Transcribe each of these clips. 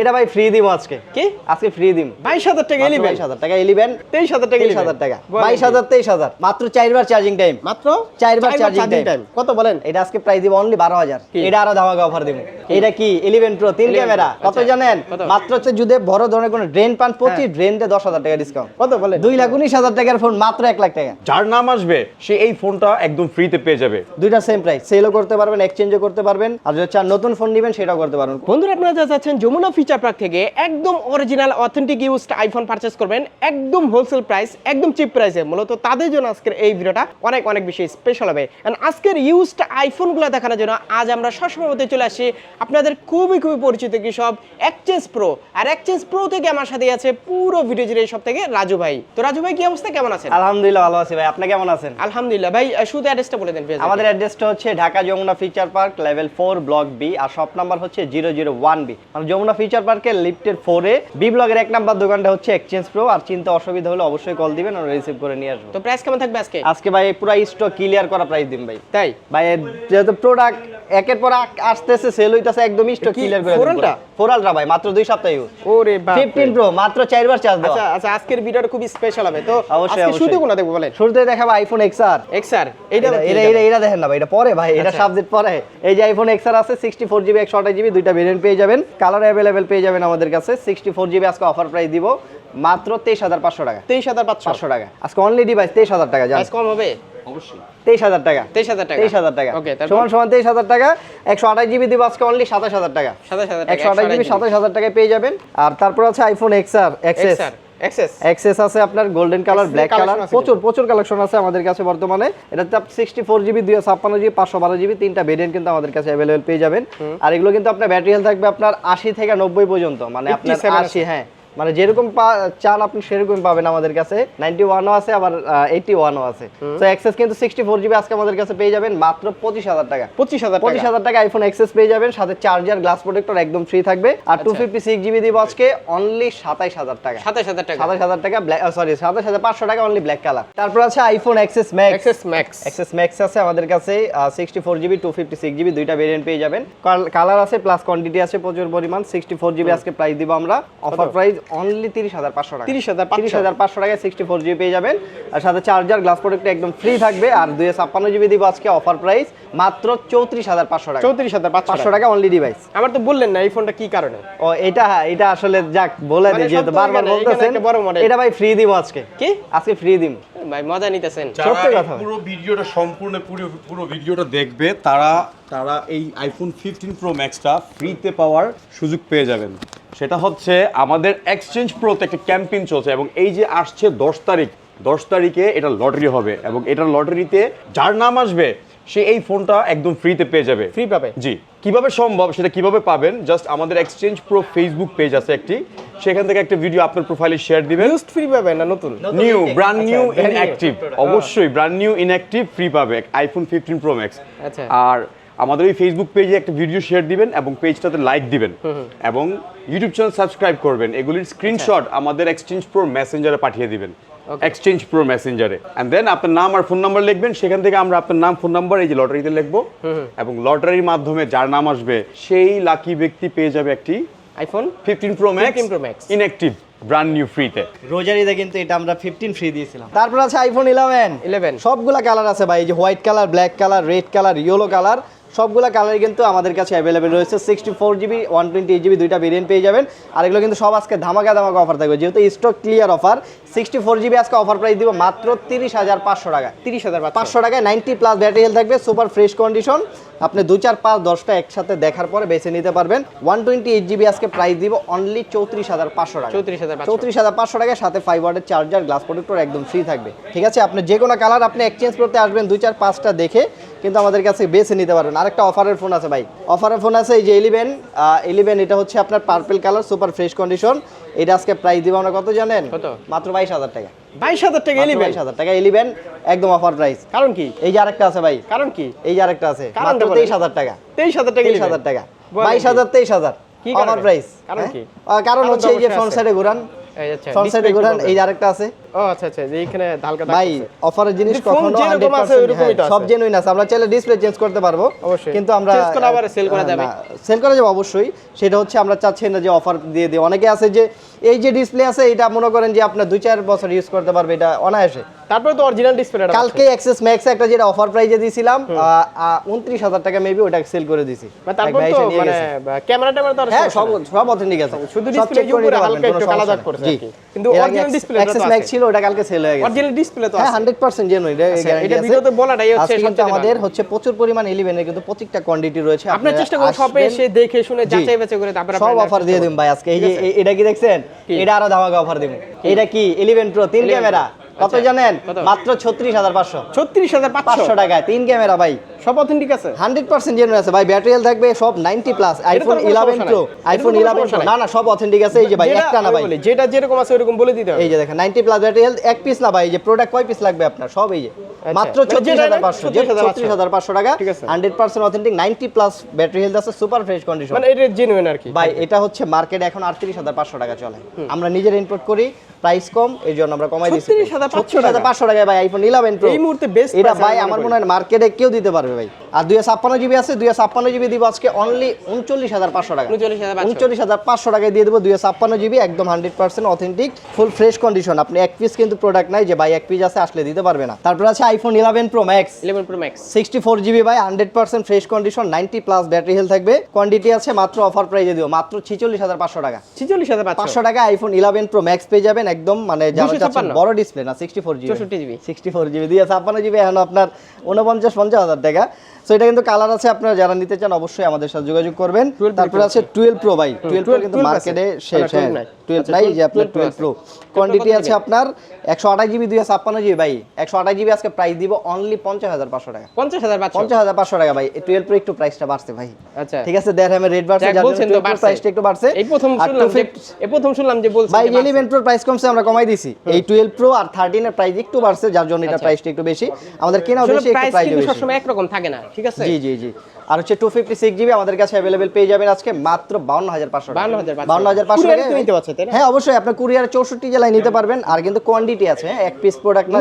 এটা ভাই ফ্রি দিম আজকে। কি? আজকে ফ্রি দিম। বাইশ হাজার টাকা এলিভেন বাইশ হাজার টাকা ইলেভেন তেইশ হাজার টাকা তেইশ হাজার টাকা। বাইশ হাজার তেইশ হাজার। মাত্র চারবার চার্জিং টাইম মাত্র? চারবার চার্জিং টাইম কত বলেন? এটা আজকে প্রাইস দিব অনলি বারো হাজার। কি? এটা আরও ধামাকা অফার দিব। এটা কি? ইলেভেন প্রো তিন ক্যামেরা কত আচ্ছা। জানেন? মাত্র হচ্ছে যদি বড় ধরনের কোনো ড্রেন পান প্রতি ড্রেন দিয়ে দশ হাজার টাকা ডিসকাউন্ট কত বলেন? দুই লাখ উনিশ হাজার টাকার ফোন মাত্র এক লাখ টাকা। যার নাম আসবে সে এই ফোনটা একদম ফ্রিতে পেয়ে যাবে। দুইটা সেম প্রাইস সেলও করতে পারবেন এক্সচেঞ্জও করতে পারবেন। আর যদি চান নতুন ফোন নেবেন সেটাও করতে পারবেন। বন্ধুরা আপনারা যা চাচ্ছেন যমুনা ফিচার পার্ক থেকে একদম original authentic used iPhone purchase করবেন একদম হোলসেল প্রাইস একদম চিপ প্রাইসে মূলত তাদের জন্য আজকের এই ভিডিওটা অনেক অনেক বেশি স্পেশাল হবে। And আজকের ইউজড আইফোনগুলো দেখানোর জন্য আজ আমরা সবসময় মধ্যে চলে আসি আপনাদের খুবই খুবই পরিচিত কি সব এক্সচেঞ্জ প্রো আর এক্সচেঞ্জ প্রো থেকে আমার সাথে আছে পুরো ভিডিও জুড়ে সব থেকে রাজু ভাই। তো রাজু ভাই কি অবস্থা? কেমন আছেন? আলহামদুলিল্লাহ ভালো আছি ভাই। আপনি কেমন আছেন? আলহামদুলিল্লাহ। ভাই শুধু অ্যাড্রেসটা বলে দেন। আমাদের অ্যাড্রেসটা হচ্ছে Dhaka Jamuna Future Park level four block B আর শপ নাম্বার হচ্ছে জিরো জিরো ওয়ান বি মানে যমুনা ফিচার পার্কের লিফটের ফোরে বি ব্লগের এক নাম্বার দোকানটা হচ্ছে এক্সচেঞ্জ প্রো আর চিন্তা অসুবিধা হলে অবশ্যই কল দিবেন আর রিসিভ করে নিয়ে আসব। তো প্রাইস কেমন থাকবে আজকে? আজকে ভাই পুরো স্টক ক্লিয়ার করা প্রাইস দিন ভাই। তাই? ভাই যেহেতু প্রোডাক্ট একের পর এক আসতেছে সেল হইতাছে একদম স্টক ক্লিয়ার করে ফোরালটা? ফোরালটা ভাই মাত্র দুই সপ্তাহ ইউজ ওরে বাপ ফিফটিন প্রো মাত্র চারবার চার্জ দেওয়া। আচ্ছা আচ্ছা আজকের ভিডিওটা খুবই স্পেশাল হবে। তো আজকে কোনটা দেখব বলেন? শুরুতে দেখাবো iPhone X R X R এইটা এটা আবার এটা এটা? এটা? এটা দেখেন না ভাই এটা পরে ভাই এটা আচ্ছা। সাবজেক্ট পরে। এই যে আইফোন এক্স আর আছে সিক্সটি ফোর জিবি একশো আঠাশ জিবি দুইটা ভেরিয়েন্ট পেয়ে যাবেন। কালার অ্যাভেলেবেল পেয়ে যাবেন আমাদের কাছে সিক্সটি ফোর জিবি আজকে অফার প্রাইস দিব মাত্র তেইশ হাজার পাঁচশো টাকা। তেইশ হাজার পাঁচশো। পাঁচশো টাকা। আজকে অনলি ডিভাইস তেইশ হাজার টাকা জান। প্রাইস কম হবে? তেইশ হাজার টাকা। তেইশ হাজার টাকা। তেইশ হাজার টাকা। ওকে সমান সমান তেইশ হাজার টাকা। একশো আঠাশ জিবি দিব আজকে অনলি সাতাশ হাজার টাকা। সাতাশ হাজার একশো আঠাশ জিবি সাতাশ হাজার টাকায় পেয়ে যাবেন। আর তারপর আছে iPhone X R XS XS আছে আপনার গোল্ডেন কালার ব্ল্যাক কালার প্রচুর প্রচুর কালেকশন আছে আমাদের কাছে বর্তমানে। এটা সিক্সটি ফোর জিবি দুই ছাপ্পান্ন জিবি পাঁচশো বারো জিবি তিনটা ভেরিয়েন্ট কিন্তু আমাদের কাছে অ্যাভেলেবেল পেয়ে যাবেন। আর এগুলো কিন্তু আপনার ব্যাটারি হেলথ থাকবে আপনার আশি থেকে নব্বই পর্যন্ত। মানে আপনার আশি হ্যাঁ। মানে যেরকম চান আপনি সেরকম পাবেন আমাদের কাছে। নাইনটি ওয়ানও আছে আবার এইটি ওয়ানও আছে। তো এক্সেস কিন্তু সিক্সটি ফোর জিবি আজকে আমাদের কাছে পেয়ে যাবেন মাত্র পঁচিশ হাজার টাকা। পঁচিশ হাজার পঁচিশ হাজার টাকা আইফোন এক্সেস পেয়ে যাবেন সাথে চার্জার গ্লাস প্রোটেক্টর একদম ফ্রি থাকবে। আর টু ফিফটি সিক্স জিবি দিব আজকে অনলি সাতাইশ হাজার টাকা। সাতাশ হাজার টাকা। সাতাশ হাজার টাকা ব্ল্যাক সরি সাতাশ হাজার পাঁচশো টাকা অনলি ব্ল্যাক কালার তারপর আছে iPhone XS Max XS Max XS Max আছে আমাদের কাছে sixty four GB two fifty six GB দুইটা ভেরিয়েন্ট পেয়ে যাবেন। কালার আছে প্লাস কোয়ান্টিটি আছে প্রচুর পরিমাণ। সিক্সটি ফোর জিবি আজকে প্রাইস দিব আমরা। অফার প্রাইস অনলি তিরিশ হাজার পাঁচশো টাকা। 30,500 তিরিশ হাজার পাঁচশো টাকায় সিক্সটি ফোর জিবি পেয়ে যাবেন। আর সাথে চার্জার গ্লাস প্রোটেক্ট একদম ফ্রি থাকবে। আর দুই ছাপ্পান্ন জিবি দিব আজকে অফার প্রাইস মাত্র চৌত্রিশ হাজার পাঁচশো টাকা। চৌত্রিশ হাজার পাঁচশো টাকা। অনলি ডিভাইস আমার তো বললেন না এই ফোনটা কি কারণে? ও এটা হ্যাঁ, এটা আসলে যাক বলে মানে দিই যেহেতু বারবার বলতেছেন। এটা ভাই ফ্রি দিব আজকে। কি? আজকে ফ্রি দিম। ভাই মজা নিতেছেন। সত্যি কথা। পুরো ভিডিওটা সম্পূর্ণ পুরো পুরো ভিডিওটা দেখবে তারা তারা এই আইফোন ফিফটিন প্রো ম্যাক্সটা ফ্রিতে পাওয়ার সুযোগ পেয়ে যাবেন। সেটা হচ্ছে আমাদের এক্সচেঞ্জ প্রোতে একটা ক্যাম্পেইন চলছে এবং এই যে আসছে দশ তারিখ দশ তারিখে এটা লটারি হবে এবং এটার লটারিতে যার নাম আসবে সে এই ফোনটা একদম ফ্রিতে পেয়ে যাবে। ফ্রি পাবে? জি। কীভাবে সম্ভব সেটা কীভাবে পাবেন? জাস্ট আমাদের এক্সচেঞ্জ প্রো ফেসবুক পেজ আছে একটি। সেখান থেকে একটা ভিডিও আপনার প্রোফাইলে শেয়ার দিবেন। ইউজড ফ্রি পাবে না নতুন? New brand new. ইনঅ্যাক্টিভ অবশ্যই ব্র্যান্ড নিউ ইনঅ্যাক্টিভ ফ্রি পাবে। আইফোন ফিফটিন প্রো ম্যাক্স আচ্ছা। আর আমাদের এই ফেসবুক পেজে একটা ভিডিও শেয়ার দিবেন এবং পেজটাতে লাইক দিবেন। এবং ইউটিউব চ্যানেল সাবস্ক্রাইব করবেন। এগুলির স্ক্রিনশট আমাদের এক্সচেঞ্জ প্রো মেসেঞ্জারে পাঠিয়ে দিবেন। এক্সচেঞ্জ প্রো মেসেঞ্জারে অ্যান্ড দেন আপনার নাম আর ফোন নাম্বার লিখবেন। সেখান থেকে আমরা আপনার নাম ফোন নাম্বার এই যে লটারিতে লিখব। এবং লটারির মাধ্যমে যার নাম আসবে সেই লাকি ব্যক্তি পেয়ে যাবে একটি iPhone fifteen Pro Max 15 Pro Max। Inactive brand new ফ্রিতে রোজারিতে কিন্তু এটা আমরা ফিফটিন ফ্রি দিয়েছিলাম। তারপর আছে আইফোন ইলেভেন 11 সবগুলা কালার আছে ভাই এই যে white colour black colour red colour yellow colour সবগুলা কালার কিন্তু আমাদের কাছে অ্যাভেলেবেল রয়েছে। Sixty four GB one twenty eight GB দুইটা ভেরিয়েন্ট পেয়ে যাবেন। আর এগুলো কিন্তু সব আজকে ধামাকা ধামাকা অফার থাকবে। যেহেতু stock clear offer sixty four GB আজকে অফার প্রাইস দিব মাত্র তিরিশ হাজার পাঁচশো টাকা তিরিশ হাজার পাঁচশো। টাকায় নাইনটি প্লাস ব্যাটারি হেলথ থাকবে সুপার ফ্রেশ কন্ডিশন আপনি দু চার পাঁচ দশটা একসাথে দেখার পরে বেছে নিতে পারবেন। ওয়ান টোয়েন্টি এইট জিবি আজকে প্রাইস দিব অনলি চৌত্রিশ হাজার পাঁচশো টাকা চৌত্রিশ হাজার চৌত্রিশ হাজার পাঁচশো টাকার সাথে ফাইভ ওয়ার্ডের চার্জার গ্লাস প্রোটেক্টর একদম ফ্রি থাকবে। ঠিক আছে আপনি যে কোনো কালার আপনি এক্সচেঞ্জ করতে আসবেন দুই চার পাঁচটা দেখে। কিন্তু আমাদের কাছে বেছে নিতে পারবেন। আরেকটা অফারের ফোন আছে ভাই। অফারের ফোন আছে এই যে ইলেভেন ইলেভেন এটা হচ্ছে আপনার purple colour super fresh condition এটা আজকে প্রাইস দিব আমরা কত জানেন? কত? মাত্র বাইশ হাজার টাকা। বাইশ হাজার টাকা বাইশ হাজার টাকা ইলেভেন একদম অফার প্রাইস কারণ কি? এই যে আরেকটা আছে ভাই। কারণ কি? এই যে আরেকটা আছে। মাত্র তেইশ হাজার টাকা। তেইশ হাজার টাকা তেইশ হাজার টাকা। বাইশ হাজার তেইশ হাজার। কি অফার প্রাইস কারণ কি? কারণ হচ্ছে এই যে ফ্রন্ট সাইডে ঘুরান। এই ফ্রন্ট সাইডে ঘুরান এই যে। আরেকটা আছে। ও আচ্ছা আচ্ছা যে হালকা ভাই অফারের জিনিস কখনো 100% ওরকমই তো হ্যাঁ, সব জেনুইন আছে। আমরা চাইলে ডিসপ্লে চেঞ্জ করতে পারব। অবশ্যই। কিন্তু আমরা Change করে আবার sell করা যাবে। সেল করা যাবে অবশ্যই। সেটা হচ্ছে আমরা চাচ্ছি না যে অফার দিয়ে দিই। অনেকে আছে যে এই যে ডিসপ্লে আছে এটা মনে করেন যে আপনার দুই চার বছর ইউজ করতে পারবে এটা অনায়াসে। তারপরে তো অরিজিনাল ডিসপ্লেটা কালকে এক্সেস ম্যাক্স একটা যেটা অফার প্রাইজে দিয়েছিলাম উনত্রিশ হাজার টাকা মেবি ওটা সেল করে তারপর তো মানে ক্যামেরা ট্যামেরা তো হ্যাঁ সব সব অথেন্টিক আছে। শুধু উপরে হালকা একটু করেছে। কিন্তু ছিল ওটা কালকে সেল হয়ে গেছে। অরিজিনাল ডিসপ্লে তো হ্যাঁ আছে। হান্ড্রেড পার্সেন্ট জেনুইন আচ্ছা, এটা ভিডিওতে বলাটাই হচ্ছে সবচেয়ে আমাদের হচ্ছে প্রচুর পরিমাণ ইলেভেনের কিন্তু প্রত্যেকটা কোয়ান্টিটি রয়েছে। আপনার আপনারা চেষ্টা করুন শপে এসে দেখে শুনে। যাচাই বাছাই করে তারপরে সব অফার দিয়ে দিন ভাই আজকে। এই যে এটা কি দেখছেন? এটা আরও ধামাকা অফার দিব। এটা কি? ইলেভেন প্রো তিন 11 ক্যামেরা কত আচ্ছা, জানেন? মাত্র ছত্রিশ হাজার পাঁচশো। ছত্রিশ হাজার পাঁচশো? টাকায় তিন ক্যামেরা ভাই। সব অথেন্টিক আছে? হান্ড্রেড পার্সেন্ট জেনুইন আছে ভাই। ব্যাটারি থাকবে সব ninety plus iPhone eleven Pro iPhone eleven না না সব অথেন্টিক আছে। এই যে ভাই একটা না ভাই। যেটা যেরকম আছে ওরকম বলে দিতে এই যে দেখেন নাইনটি প্লাস ব্যাটারি হেলথ এক পিস না ভাই এই যে প্রোডাক্ট কয় পিস লাগবে আপনার? সব এই যে। মাত্র মানে ছত্রিশ হাজার পাঁচশো 36,500 ছত্রিশ হাজার পাঁচশো। টাকা। Hundred percent authentic ninety plus battery health আছে সুপার ফ্রেশ কন্ডিশন মানে এটা জেনুইন আর কি। ভাই এটা হচ্ছে মার্কেটে এখন আটত্রিশ হাজার পাঁচশো টাকা চলে। আমরা নিজের ইনপুট করি প্রাইস কম এই জন্য আমরা কমাই দিচ্ছি 36,500 পাঁচশো টাকা। পাঁচশো টাকায় ভাই আইফোন ইলেভেন প্রো এই মুহূর্তে বেস্ট এটা ভাই আমার মনে হয় মার্কেটে কেউ দিতে পারবে ভাই। আর দুই ছাপ্পান্ন জিবি আছে দুই ছাপ্পান্ন জিবি দিব আজকে অনলি উনচল্লিশ হাজার পাঁচশো টাকা। উনচল্লিশ হাজার পাঁচশো। টাকায় দিয়ে দেবো দুই ছাপ্পান্ন জিবি একদম hundred percent authentic full fresh condition আপনি এক পিস কিন্তু প্রোডাক্ট নাই যে ভাই এক পিস আছে আসলে দিতে পারবে না। তারপর আছে iPhone eleven Pro Max eleven Pro Max sixty four GB by hundred percent fresh condition ninety plus battery health থাকবে। কোয়ান্টিটি আছে মাত্র অফার প্রাইজে দিব মাত্র ছিচল্লিশ হাজার পাঁচশো টাকা। ছিচল্লিশ হাজার পাঁচশো। টাকা আইফোন ইলেভেন প্রো ম্যাক্স পেয়ে যাবেন একদম মানে যারা 256 চাচ্ছেন বড় ডিসপ্লে না sixty four GB 64 GB sixty four GB দিয়ে ছাপ্পান্ন জিবি এখন আপনার উনপঞ্চাশ পঞ্চাশ হাজার টাকা। সো এটা কিন্তু কালার আছে আপনারা যারা নিতে চান অবশ্যই আমাদের সাথে যোগাযোগ করবেন। তারপর আছে টুয়েলভ প্রো ভাই। টুয়েলভ প্রো কিন্তু মার্কেটে শেষ হ্যাঁ 12 হ্যাঁ। নাই। টুয়েলভ আচ্ছা, নাই যে আপনার 12 টুয়েলভ প্রো কোয়ান্টিটি আছে আপনার একশো আঠাশ জিবি দুই ছাপ্পান্ন জিবি ভাই। একশো আঠাশ জিবি আজকে প্রাইস দিব অনলি পঞ্চাশ হাজার পাঁচশো টাকা। পঞ্চাশ হাজার পঞ্চাশ হাজার পাঁচশো টাকা ভাই। টুয়েলভ প্রো একটু প্রাইসটা বাড়ছে ভাই। আচ্ছা। ঠিক আছে দেড় এম রেট বাড়ছে বলছেন তো প্রাইসটা একটু বাড়ছে। এই প্রথম শুনলাম এই প্রথম শুনলাম যে বলছেন ভাই ইলেভেন প্রো প্রাইস কমছে আমরা কমাই দিছি। এই টুয়েলভ প্রো আর থার্টিন এর প্রাইস একটু বাড়ছে যার জন্য এটা আচ্ছা। প্রাইসটা একটু বেশি। আমাদের কেনা বেশি একটু প্রাইস প্রাইস বেশি। সবসময় একরকম থাকে না ঠিক আছে? জি জি জি। আর হচ্ছে টু ফিফটি সিক্স জিবি আমাদের কাছে অ্যাভেলেবেল পেয়ে যাবেন আজকে মাত্র বাউন্ন হাজার পাঁচশো 52,500 বাউন্ন হাজার পাঁচশো নিতে পারছে, হ্যাঁ অবশ্যই আপনার কুরিয়ার চৌষট্টি জেলায় নিতে পারবেন আর কিন্তু কোয়ান্টিটি আছে এক পিস প্রোডাক্ট না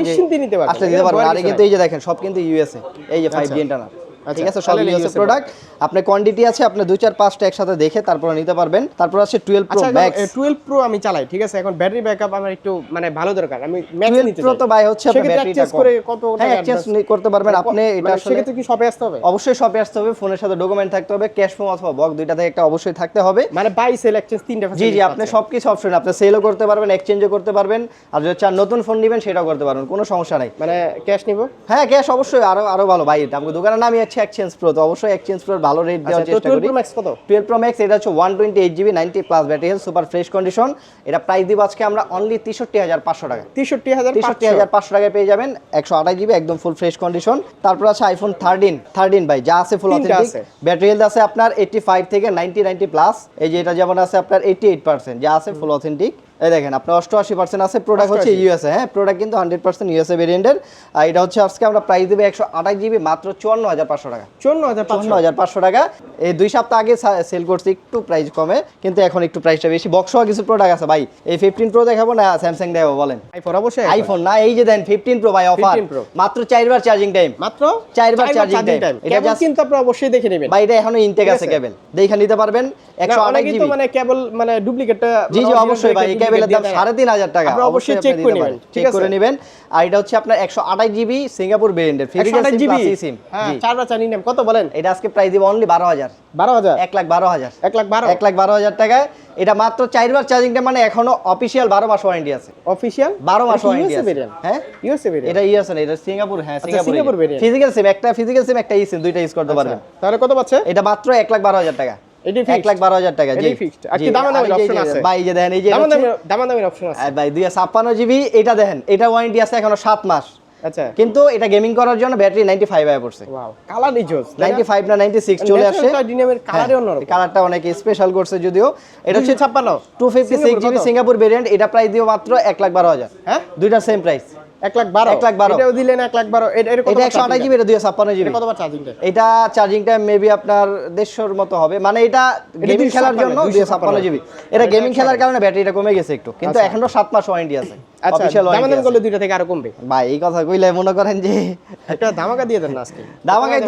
আসলে নিতে পারবেন। আর কিন্তু এই যে দেখেন সব কিন্তু ইউএসএ এই যে ফাইভ জি ইন্টারনাল ঠিক আছে? সব তাহলে ইউএসএ প্রোডাক্ট আপনার কোয়ান্টিটি আছে আপনি দুই চার পাঁচটা একসাথে দেখে তারপরে নিতে পারবেন। তারপর আছে টুয়েলভ প্রো আচ্ছা ম্যাক্স টুয়েলভ প্রো আমি চালাই ঠিক আছে? এখন ব্যাটারি ব্যাকআপ আমার একটু মানে ভালো দরকার। আমি ম্যাক্স নিতে প্রো চাই। তো ভাই হচ্ছে সেক্ষেত্রে ব্যাটারিটা করে কত হ্যাঁ টাকা এক্সচেঞ্জ advance? করতে পারবেন। আপনি এটা মানে আসলে সেক্ষেত্রে কি শপে আসতে হবে? অবশ্যই শপে আসতে হবে। ফোনের সাথে ডকুমেন্ট থাকতে হবে। ক্যাশ ফোন অথবা বক দুইটা থেকে একটা অবশ্যই থাকতে হবে। মানে বাই সেল এক্সচেঞ্জ তিনটা জি জি আপনি। সবকিছু অপশন আপনি সেলও করতে পারবেন এক্সচেঞ্জও করতে পারবেন। আর যদি চান নতুন ফোন নেবেন সেটাও করতে পারবেন। কোনো সমস্যা নাই। মানে ক্যাশ নিব? হ্যাঁ ক্যাশ অবশ্যই। আরও আরও ভালো। ভাই আমাকে দোকানের নামই হচ্ছে এক্সচেঞ্জ প্রো তো অবশ্যই এক্সচেঞ্জ প্রো ভালো রেট দেওয়ার আচ্ছা চেষ্টা 12 করি। ম্যাক্স কত? টুয়েলভ প্রো ম্যাক্স এটা হচ্ছে one twenty eight GB ninety plus battery health super fresh condition এটা প্রাইস দিব আজকে আমরা অনলি তেষট্টি হাজার পাঁচশো টাকা তেষট্টি হাজার তেষট্টি হাজার পাঁচশো টাকায় পেয়ে যাবেন একশো আঠাশ জিবি একদম ফুল ফ্রেশ কন্ডিশন তারপর আছে আইফোন থার্টিন থার্টিন ভাই যা আছে ফুল অথেন্টিক ব্যাটারি হেলথ আছে আপনার এইটটি ফাইভ থেকে নাইনটি নাইনটি প্লাস এই যে এটা যেমন আছে আপনার এইটি এইট পার্সেন্ট যা আছে ফুল অথেন্টিক এই দেখেন আপনার অষ্টআশি পার্সেন্ট আছে প্রোডাক্ট হচ্ছে ইউএসএ হ্যাঁ? প্রোডাক্ট কিন্তু হান্ড্রেড পার্সেন্ট ইউএসএ ভেরিয়েন্টের আর এটা হচ্ছে আজকে আমরা প্রাইস দেবে একশো আঠাশ জিবি মাত্র চুয়ান্ন হাজার পাঁচশো টাকা। চুয়ান্ন হাজার চুয়ান্ন হাজার পাঁচশো টাকা। এই দুই সপ্তাহ আগে সেল করছি একটু প্রাইস কমে কিন্তু এখন একটু প্রাইসটা বেশি। বক্সও কিছু প্রোডাক্ট আছে ভাই। এই ফিফটিন প্রো দেখাবো না স্যামসাং দেখাবো বলেন। আইফোন অবশ্যই আইফোন না এই যে দেন ফিফটিন প্রো ভাই অফার মাত্র চারবার চার্জিং টাইম মাত্র চারবার charging time। এটা কিন্তু আপনারা অবশ্যই দেখে নেবেন। ভাই এটা এখনও ইনটেক আছে। কেবল দেখে নিতে পারবেন একশো আঠাশ জিবি মানে কেবল মানে ডুপ্লিকেটটা জি জি অবশ্যই ভাই কেবলের দাম সাড়ে তিন হাজার টাকা। অবশ্যই check করে নেবেন, চেক করে নেবেন। আর এটা হচ্ছে আপনার একশো আঠাশ জিবি সিঙ্গাপুর ভেরিয়েন্টের সিম জিবি সিম হ্যাঁ জি চারবার চানি নাম কত বলেন? এটা আজকে প্রাইস দিব অনলি বারো হাজার। বারো হাজার? এক লাখ বারো হাজার। এক লাখ বারো? এক লাখ বারো হাজার টাকায়। এটা মাত্র চারবার চার্জিংটা মানে এখনও অফিসিয়াল বারো মাস ওয়ারেন্টি আছে। অফিসিয়াল বারো মাস ওয়ারেন্টি আছে। হ্যাঁ? ইউএসএ ভেরিয়েন্ট এটা আছে না এটা সিঙ্গাপুর হ্যাঁ সিঙ্গাপুর variant। ফিজিক্যাল সিম একটা ফিজিক্যাল সিম একটা ই সিম দুইটা ইউজ করতে পারবেন। তাহলে কত পাচ্ছে? এটা মাত্র এক লাখ বারো হাজার টাকা। এটি এক লাখ বারো হাজার টাকা জি। এটাই fixed। আর কি জি। দামাদামির আর এই যে- option আছে? ভাই এই যে দেখেন এই যে এটা দামাদামির অপশন আছে। ভাই দুই ছাপ্পান্ন জিবি এটা দেখেন এটা ওয়ারেন্টি আছে এখনও সাত মাস। আচ্ছা। কিন্তু এটা গেমিং করার জন্য ব্যাটারি নাইনটি ফাইভ আয় পড়ছে ওয়াও কালার ইজোস না? চলে আসে। ডিনামের কালারই অন্যরকম। কালারটা অনেক স্পেশাল করছে যদিও। এটা হচ্ছে জিবি সিঙ্গাপুর ভেরিয়েন্ট এটা প্রাইস দিও মাত্র এক লাখ বারো হাজার। হ্যাঁ? দুইটা সেম প্রাইস এক লাখ বারো। এক লাখ বারো। এটাও দিলেন এক লাখ বারো। এটা এটা কত এটা একশো আঠাশ জিবি এটা দুইশো ছাপ্পান্ন জিবি কতবার চার্জিং এটা চার্জিং মেবি আপনার দেড়শোর মতো হবে। মানে এটা গেমিং খেলার জন্য দুইশো ছাপ্পান্ন। জিবি এটা গেমিং খেলার কারণে ব্যাটারিটা কমে গেছে একটু। কিন্তু আচ্ছা। এখনও সাত মাস ওয়ারেন্টি আছে। আচ্ছা করলে দুইটা থেকে আরও কমবে। ভাই এই কথা কইলে মনে করেন যে একটা ধামাকা দিয়ে দেন না আজকে।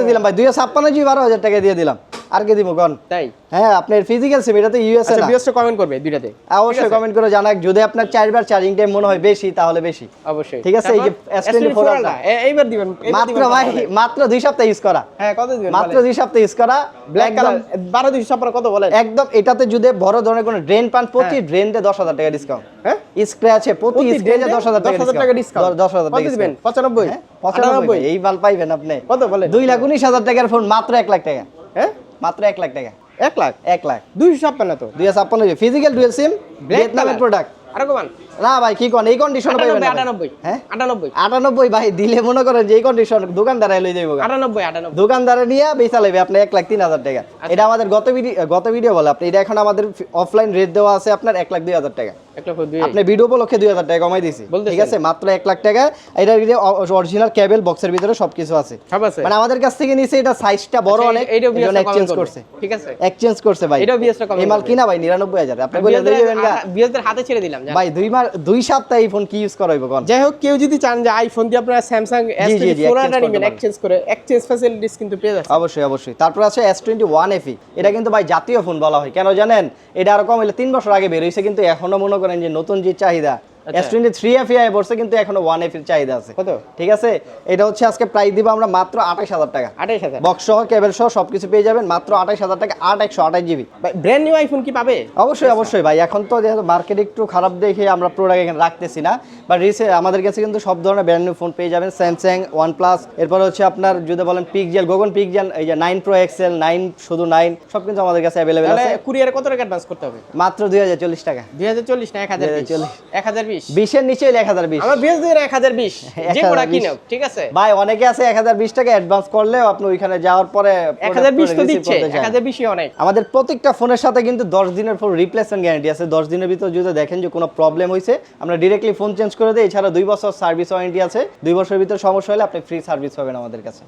দিলাম ভাই। দুইশো ছাপ্পান্ন জিবি বারো হাজার টাকা দিয়ে দিলাম। আর কে দিব কন তাই? হ্যাঁ আপনার ফিজিক্যাল সিম এটা তো ইউএসএ আচ্ছা না। বিএসটা কমেন্ট করবে দুইটাতে। অবশ্যই কমেন্ট করে জানাক যদি আপনার চারবার চার্জিং টাইম মনে হয় বেশি তাহলে বেশি। অবশ্যই। ঠিক আছে, এই যে তারপর S24 S24 এইবার দিবেন মাত্র ভাই মাত্র দুই সপ্তাহ ইউজ করা। হ্যাঁ কত দিবেন মাত্র দুই সপ্তাহ ইউজ করা। ব্ল্যাক একদম কালার বারো দুইশো ছাপ্পান্ন কত বলেন? একদম এটাতে যদি বড় ধরনের কোনো ড্রেন পান প্রতি ড্রেন দশ হাজার টাকা ডিসকাউন্ট হ্যাঁ? স্ক্র্যাচে প্রতি প্রতি স্ক্র্যাচে ড্রেনে দশ হাজার টাকা 10,000 টাকা ডিসকাউন্ট discount। দশ হাজার কত টাকা দিবেন? discount। পঁচানব্বই। হ্যাঁ, পঁচানব্বই। এই মাল পাইবেন আপনি। কত বলেন? দুই লাখ উনিশ হাজার টাকার ফোন মাত্র এক লাখ টাকা। হ্যাঁ? মাত্র এক লাখ টাকা। এক লাখ? এক লাখ। দুইশো ছাপ্পান্ন তো। দুই হাজার ছাপ্পান্ন ফিজিক্যাল ডুয়েল সিম ভিয়েতনামের প্রোডাক্ট আরও কমান। না ভাই কি কোন? এই কন্ডিশনে পাইবেন আটানব্বই না ভাই। আটানব্বই হ্যাঁ? আটানব্বই। আটানব্বই ভাই দিলে মনে করেন যে এই কন্ডিশন দোকানদারে লই যাইব আটানব্বই আটানব্বই। দোকানদারে নিয়ে বেচা লাগবে আপনি এক লাখ তিন হাজার টাকা। আচ্ছা। এটা আমাদের গত ভিডিও গত ভিডিও বলে আপনি এটা এখন আমাদের অফলাইন রেট দেওয়া আছে আপনার এক লাখ দুই হাজার টাকা। আপনি ভিডিও উপলক্ষে দুই হাজার টাকা কমাই দিছি। ঠিক আছে? মাত্র এক লাখ টাকা। এটা অরিজিনাল কেবল বক্সের ভিতরে সবকিছু আছে। সব আছে। মানে আমাদের কাছ থেকে নিছে এটা সাইজটা বড় আচ্ছা, অনেক। এক্সচেঞ্জ করছে। ঠিক আছে। এক্সচেঞ্জ করছে ভাই। এই মাল কিনা ভাই নিরানব্বই হাজার। আপনি বলে বিএসদের হাতে ছেড়ে দিলাম ভাই দুই মাস দুই সপ্তাহ এই ফোন কি ইউজ করাইব কোন? যাই হোক কেউ যদি চান যে আইফোন দিয়ে আপনারা স্যামসাং এস জি, নিবেন ফোর নেবেন এক্সচেঞ্জ করে এক্সচেঞ্জ ফ্যাসিলিটিস কিন্তু পেয়ে যাচ্ছে অবশ্যই অবশ্যই। তারপর আছে এস টোয়েন্টি ওয়ান এফি এটা কিন্তু ভাই জাতীয় ফোন বলা হয়। কেন জানেন? এটা আরও কম হলে তিন বছর আগে বের হয়েছে কিন্তু এখনও মনে করেন যে নতুন যে চাহিদা আচ্ছা। এস টোয়েন্টি থ্রি এফি আই পড়ছে কিন্তু এখনও ওয়ান এফির চাহিদা আছে। কত? ঠিক আছে? এটা হচ্ছে আজকে প্রাইস দিব আমরা মাত্র আঠাশ হাজার টাকা। আঠাইশ হাজার। বক্স সহ কেবল সহ সবকিছু পেয়ে যাবেন মাত্র আঠাশ হাজার টাকা আট একশো আঠাশ জিবি ব্র্যান্ড নিউ আইফোন কি পাবে? অবশ্যই অবশ্যই ভাই। এখন তো যেহেতু মার্কেট একটু খারাপ দেখে আমরা প্রোডাক্ট এখানে রাখতেছি না বাট রিসে আমাদের কাছে কিন্তু সব ধরনের ব্র্যান্ড নিউ ফোন পেয়ে যাবেন। স্যামসাং প্লাস এরপরে হচ্ছে আপনার যদি বলেন পিকজেল গোগন পিকজেল এই যে নাইন প্রো এক্সেল নাইন শুধু নাইন সব কিন্তু আমাদের কাছে অ্যাভেলেবেল তাহলে আছে। কুরিয়ারে কত টাকা অ্যাডভান্স করতে হবে? মাত্র দুই হাজার চল্লিশ টাকা। দুই হাজার চল্লিশ না এক হাজার বিশ। 2040 এক হাজার বিশ বিশের নিচে হলে এক হাজার বিশ। আমার বিএস দিয়ে এক হাজার বিশ। যে 1020 কিনো ঠিক আছে? ভাই অনেকে আছে এক হাজার বিশ টাকা অ্যাডভান্স করলেও আপনি ওইখানে যাওয়ার পরে এক হাজার বিশ তো দিচ্ছে এক হাজার বিশই অনেক। আমাদের প্রত্যেকটা ফোনের সাথে কিন্তু দশ দিনের ফোন রিপ্লেসমেন্ট গ্যারান্টি আছে। দশ দিনের ভিতর যদি দেখেন যে কোনো প্রবলেম হয়েছে আমরা ডিরেক্টলি ফোন চেঞ্জ করে দিই। এছাড়া দুই বছর সার্ভিস ওয়ারেন্টি আছে। দুই বছরের ভিতরে সমস্যা হলে আপনি ফ্রি সার্ভিস পাবেন আমাদের কাছে।